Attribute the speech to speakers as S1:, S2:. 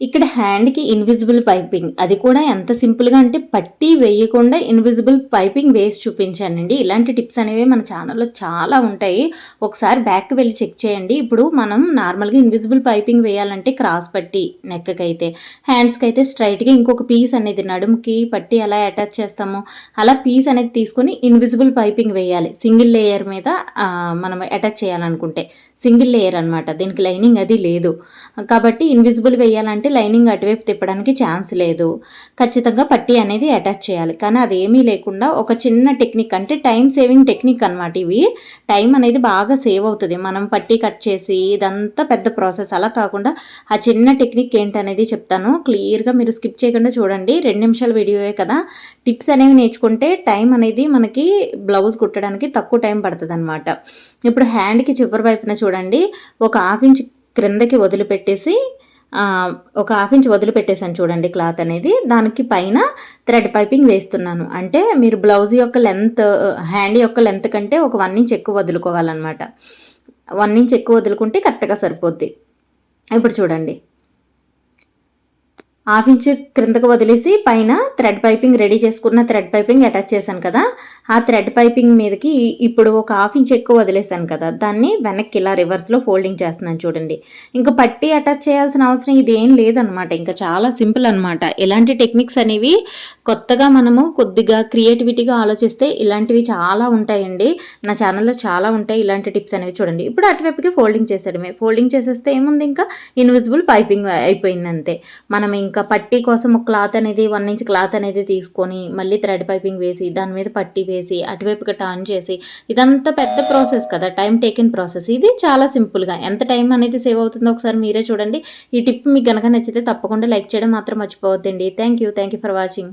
S1: ఇక్కడ హ్యాండ్‌కి invisible piping. అది కూడా ఎంత సింపుల్‌గా అంటే పట్టీ వేయకుండా ఇన్విజిబుల్ పైపింగ్ వేసి చూపించానండి. ఇలాంటి టిప్స్ అనేవి మన ఛానల్‌లో చాలా ఉంటాయి. ఒకసారి బ్యాక్‌కి వెళ్ళి చెక్ చేయండి. ఇప్పుడు మనం నార్మల్‌గా ఇన్విజిబుల్ పైపింగ్ వేయాలంటే క్రాస్ పట్టి నెక్కకి అయితే హ్యాండ్స్కి అయితే స్ట్రైట్గా ఇంకొక పీస్ అనేది నడుముకి పట్టి ఎలా అటాచ్ చేస్తామో అలా పీస్ అనేది తీసుకొని ఇన్విజిబుల్ పైపింగ్ వేయాలి. సింగిల్ లేయర్ మీద మనం అటాచ్ చేయాలనుకుంటే. సింగిల్ లేయర్ అనమాట. దీనికి లైనింగ్ అది లేదు. కాబట్టి ఇన్విజిబుల్ వేయాలంటే లైనింగ్ అటువైపు తిప్పడానికి ఛాన్స్ లేదు. ఖచ్చితంగా పట్టీ అనేది అటాచ్ చేయాలి. కానీ అదేమీ లేకుండా ఒక చిన్న టెక్నిక్ అంటే టైం సేవింగ్ టెక్నిక్ అనమాట ఇవి. టైం అనేది బాగా సేవ్ అవుతుంది మనం పట్టీ కట్ చేసి ఇదంతా పెద్ద ప్రాసెస్. అలా కాకుండా ఆ చిన్న టెక్నిక్ ఏంటనేది చెప్తాను. క్లియర్‌గా మీరు స్కిప్ చేయకుండా చూడండి. రెండు నిమిషాల వీడియోయే కదా! టిప్స్ అనేవి నేర్చుకుంటే టైం అనేది మనకి బ్లౌజ్ కుట్టడానికి తక్కువ టైం పడుతుంది అనమాట ఇప్పుడు హ్యాండ్‌కి చివరి వైపున చూడండి ఒక హాఫ్ ఇంచ్ క్రిందకి వదిలిపెట్టేసి ఒక హాఫ్ ఇంచ్ వదిలిపెట్టేసాను చూడండి క్లాత్ అనేది. దానికి పైన థ్రెడ్ పైపింగ్ వేస్తున్నాను. అంటే మీరు బ్లౌజ్ యొక్క లెంత్ హ్యాండ్ యొక్క లెంత్ కంటే ఒక వన్ ఇంచ్ ఎక్కువ వదులుకోవాలన్నమాట వన్ ఇంచ్ ఎక్కువ వదులుకుంటే కరెక్ట్‌గా సరిపోద్ది. ఇప్పుడు చూడండి. హాఫ్ ఇంచ్ క్రిందకు వదిలేసి పైన థ్రెడ్ పైపింగ్ రెడీ చేసుకున్న థ్రెడ్ పైపింగ్ అటాచ్ చేశాను కదా! ఆ థ్రెడ్ పైపింగ్ మీదకి ఇప్పుడు ఒక హాఫ్ ఇంచ్ ఎక్కువ వదిలేసాను కదా! దాన్ని వెనక్కి ఇలా రివర్స్‌లో ఫోల్డింగ్ చేస్తున్నాను చూడండి. ఇంకా పట్టి అటాచ్ చేయాల్సిన అవసరం ఇదేం లేదనమాట. ఇంకా చాలా సింపుల్ అనమాట. ఇలాంటి టెక్నిక్స్ అనేవి కొత్తగా మనము కొద్దిగా క్రియేటివిటీగా ఆలోచిస్తే ఇలాంటివి చాలా ఉంటాయండి. నా ఛానల్‌లో చాలా ఉంటాయి ఇలాంటి టిప్స్ అనేవి చూడండి. ఇప్పుడు అటువైపుకి ఫోల్డింగ్ చేసేయడమే. ఫోల్డింగ్ చేసేస్తే ఏముంది ఇంకా ఇన్విజిబుల్ పైపింగ్ అయిపోయింది అంతే. మనం ఇంకా పట్టీ కోసం ఒక క్లాత్ అనేది వన్ ఇంచ్ క్లాత్ అనేది తీసుకొని మళ్ళీ థ్రెడ్ పైపింగ్ వేసి దాని మీద పట్టీ వేసి అటువైపుగా టర్న్ చేసి ఇదంతా పెద్ద ప్రాసెస్ కదా! Time taken process. ఇది చాలా సింపుల్‌గా ఎంత టైం అనేది సేవ్ అవుతుందో ఒకసారి మీరే చూడండి. ఈ టిప్ మీకు గనక నచ్చితే తప్పకుండా లైక్ చేయడం మాత్రం మర్చిపోవద్దండి. Thank you. Thank you for watching.